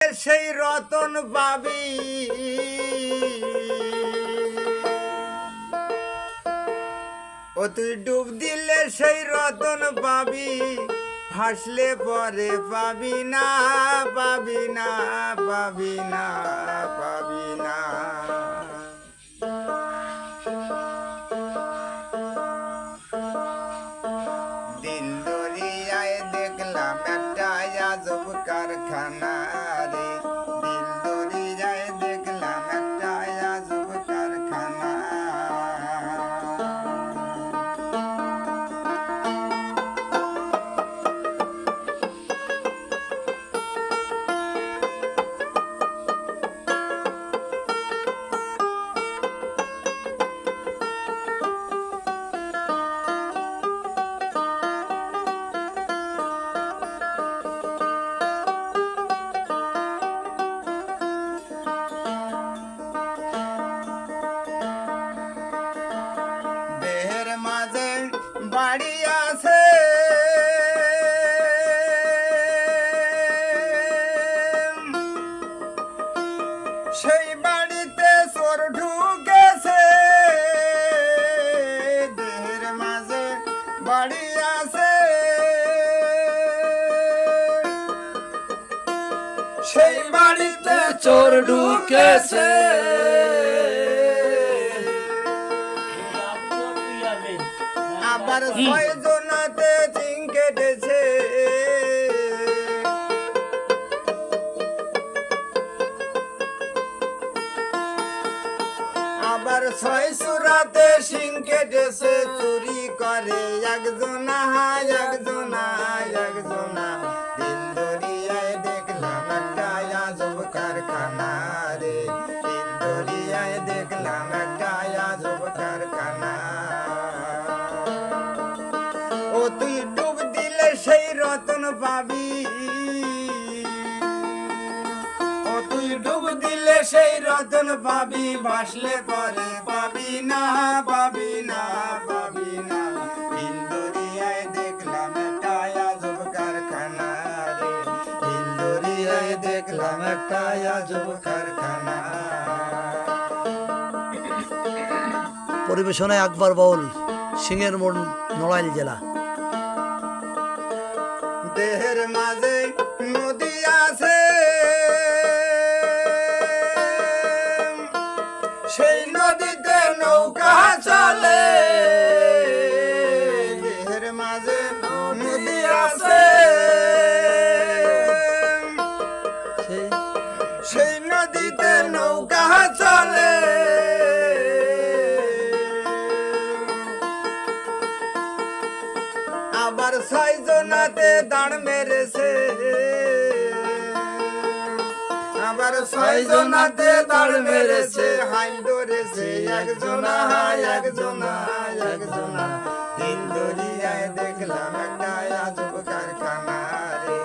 সেই রতন পাবি। ও তুই ডুব দিলে সেই রতন পাবি, হাসলে পরে পাবি না পাবি না পাবি না, পাবি বাড়ি আছে। সেই বাড়িতে চোর ঢুকেছে। দেহের মাঝে বাড়ি আছে। সেই বাড়িতে চোর ঢুকেছে। আবার ছয় জনাতে চিং কেটেছে। আবার ছয় সুরাতে সিং কেটেছে চুরি করে। একজনা একজনা একজনা পাবি। ও, তুই ডুব দিলে সেই রতন পাবি ভাসলে পরে পাবি না পাবি না পাবি না। দেখলাম একটা আজব কারখানা সিংহের নড়াইল জেলা। মাঝে নদী আছে। সেই নদীতে নৌকা চলে। দেহের মাঝে নদী আছে। সেই সেই নদীতে নৌকা চলে। আবার ছয়জনাতে দাঁড় মেরেছে। আবার ছয়জনাতে দাঁড় মেরেছে হাইল ধরেছে। একজনা একজনা একজনা। দিল দরিয়ায় দেখলাম একটা আজব কারখানা রে।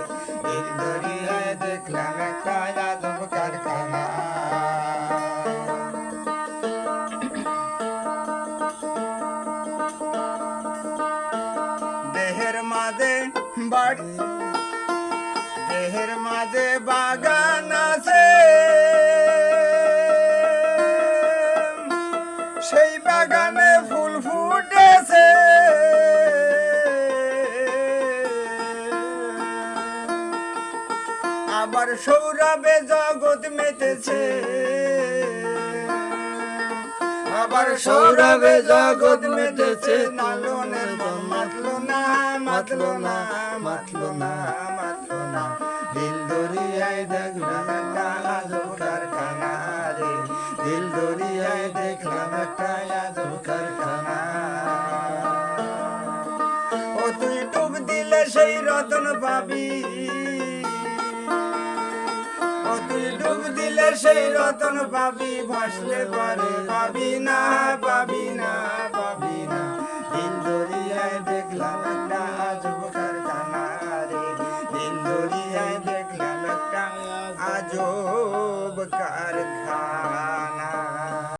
দিল দরিয়ায় দেখলাম একটা আজব কারখানা। দেহের মাঝে বাড়ি দেহের মাঝে বাগান আছে। সেই বাগানে ফুল ফুটেছে। আবার সৌরভে জগৎ মেতেছে। আবার সৌরভে জগৎ মেতেছে নালনের মাতলো না মাতলো না মাতলো না মাতলো না। দিল দরিয়ায় দেখলাম একটা আজব কারখানা রে। দিল দরিয়ায় দেখলাম একটা কারখানা। ও তুই দিলে সেই রতন পাবি। তুই দিলে সেই রতন পাবি ভাসলে পরে পাবি না পাবি না পাবি না। দিন